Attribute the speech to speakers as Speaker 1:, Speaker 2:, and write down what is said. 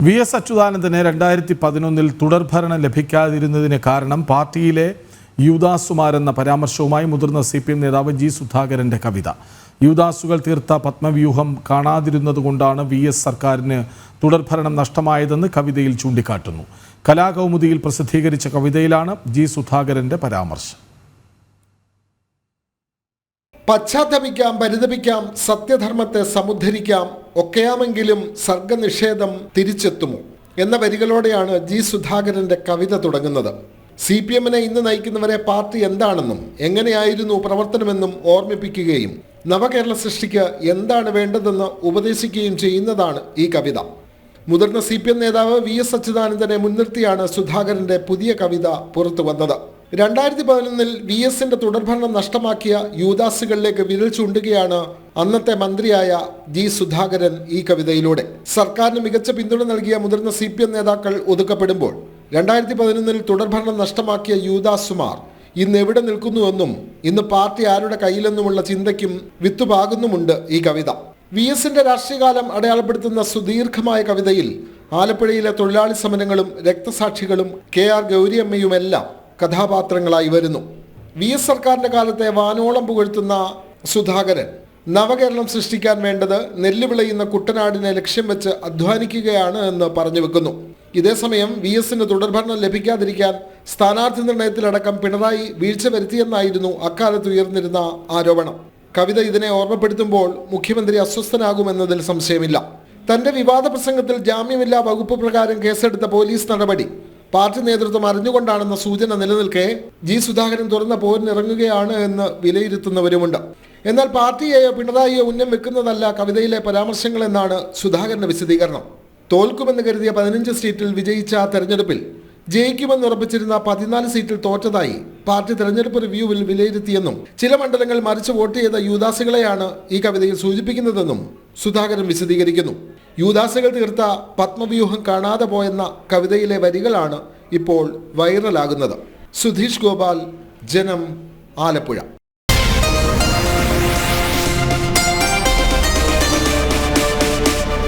Speaker 1: V S അച്യുതാനന്ദന് രണ്ടായിരത്തി പതിനൊന്നിൽ തുടർഭരണം ലഭിക്കാതിരുന്നതിന് കാരണം പാർട്ടിയിലെ യുവദാസുമാരെന്ന പരാമർശവുമായി മുതിർന്ന സി പി എം നേതാവ് ജി സുധാകരന്റെ കവിത. യുവദാസുകൾ തീർത്ത പത്മവ്യൂഹം കാണാതിരുന്നതുകൊണ്ടാണ് വി എസ് സർക്കാരിന് തുടർഭരണം നഷ്ടമായതെന്ന് കവിതയിൽ ചൂണ്ടിക്കാട്ടുന്നു. കലാകൗമുദിയിൽ പ്രസിദ്ധീകരിച്ച കവിതയിലാണ് ജി സുധാകരന്റെ പരാമർശം.
Speaker 2: പശ്ചാത്തപിക്കാം പരിതപിക്കാം സത്യധർമ്മത്തെ സമുദ്ധരിക്കാം ഒക്കെയാമെങ്കിലും സർഗനിഷേധം തിരിച്ചെത്തുമോ? എന്ന വരികളോടെയാണ് ജി സുധാകരന്റെ കവിത തുടങ്ങുന്നത്. സി പി എമ്മിനെ ഇന്ന് നയിക്കുന്നവരെ പാർട്ടി എന്താണെന്നും എങ്ങനെയായിരുന്നു പ്രവർത്തനമെന്നും ഓർമ്മിപ്പിക്കുകയും നവകേരള സൃഷ്ടിക്ക് എന്താണ് വേണ്ടതെന്ന് ഉപദേശിക്കുകയും ചെയ്യുന്നതാണ് ഈ കവിത. മുതിർന്ന സി പി എം നേതാവ് വി എസ് അച്യുതാനന്ദനെ മുൻനിർത്തിയാണ് സുധാകരന്റെ പുതിയ കവിത പുറത്തു വന്നത്. രണ്ടായിരത്തി പതിനൊന്നിൽ വി എസിന്റെ തുടർഭരണം നഷ്ടമാക്കിയ യൂദാസുകളിലേക്ക് വിരൽ ചൂണ്ടുകയാണ് അന്നത്തെ മന്ത്രിയായ ജി സുധാകരൻ ഈ കവിതയിലൂടെ. സർക്കാരിന് മികച്ച പിന്തുണ നൽകിയ മുതിർന്ന സി പി എം നേതാക്കൾ ഒതുക്കപ്പെടുമ്പോൾ രണ്ടായിരത്തി പതിനൊന്നിൽ തുടർഭരണം നഷ്ടമാക്കിയ യൂദാസുമാർ ഇന്ന് എവിടെ നിൽക്കുന്നുവെന്നും ഇന്ന് പാർട്ടി ആരുടെ കയ്യിലെന്നുമുള്ള ചിന്തയ്ക്കും വിത്തുപാകുന്നുമുണ്ട് ഈ കവിത. വി എസിന്റെ രാഷ്ട്രീയകാലം അടയാളപ്പെടുത്തുന്ന സുദീർഘമായ കവിതയിൽ ആലപ്പുഴയിലെ തൊഴിലാളി സമരങ്ങളും രക്തസാക്ഷികളും കെ ആർ ഗൗരിയമ്മയുമെല്ലാം കഥാപാത്രങ്ങളായി വരുന്നു. വി എസ് സർക്കാരിന്റെ കാലത്തെ വാനോളം പുകഴ്ത്തുന്ന സുധാകരൻ നവകേരളം സൃഷ്ടിക്കാൻ വേണ്ടത് നെല്ല് വിളയുന്ന കുട്ടനാടിനെ ലക്ഷ്യം വെച്ച് അധ്വാനിക്കുകയാണ് എന്ന് പറഞ്ഞു വെക്കുന്നു. ഇതേസമയം വി എസിന് തുടർഭരണം ലഭിക്കാതിരിക്കാൻ സ്ഥാനാർത്ഥി നിർണയത്തിലടക്കം പിണറായി വീഴ്ച വരുത്തിയെന്നായിരുന്നു അക്കാലത്ത് ഉയർന്നിരുന്ന ആരോപണം. കവിത ഇതിനെ ഓർമ്മപ്പെടുത്തുമ്പോൾ മുഖ്യമന്ത്രി അസ്വസ്ഥനാകുമെന്നതിൽ സംശയമില്ല. തന്റെ വിവാദ പ്രസംഗത്തിൽ ജാമ്യമില്ലാ വകുപ്പ് പ്രകാരം കേസെടുത്ത പോലീസ് നടപടി പാർട്ടി നേതൃത്വം അറിഞ്ഞുകൊണ്ടാണെന്ന സൂചന നിലനിൽക്കെ ജി സുധാകരൻ തുറന്ന പോരിനിറങ്ങുകയാണ് എന്ന് വിലയിരുത്തുന്നവരുമുണ്ട്. എന്നാൽ പാർട്ടിയെയോ പിണറായിയോ ഉന്നം വെക്കുന്നതല്ല കവിതയിലെ പരാമർശങ്ങളെന്നാണ് സുധാകരന്റെ വിശദീകരണം. തോൽക്കുമെന്ന് കരുതിയ പതിനഞ്ച് സീറ്റിൽ വിജയിച്ച തെരഞ്ഞെടുപ്പിൽ ജയിക്കുമെന്ന് ഉറപ്പിച്ചിരുന്ന പതിനാല് സീറ്റിൽ തോറ്റതായി പാർട്ടി തെരഞ്ഞെടുപ്പ് റിവ്യൂവിൽ വിലയിരുത്തിയെന്നും ചില മണ്ഡലങ്ങൾ മറിച്ച് വോട്ട് ചെയ്ത യുവദാസികളെയാണ് ഈ കവിതയിൽ സൂചിപ്പിക്കുന്നതെന്നും സുധാകരൻ വിശദീകരിക്കുന്നു. യൂദാസുകൾ തീർത്ത പത്മവ്യൂഹം കാണാതെ പോയെന്ന കവിതയിലെ വരികളാണ് ഇപ്പോൾ വൈറലാകുന്നത്. സുധീഷ് ഗോപാൽ ജനം ആലപ്പുഴ.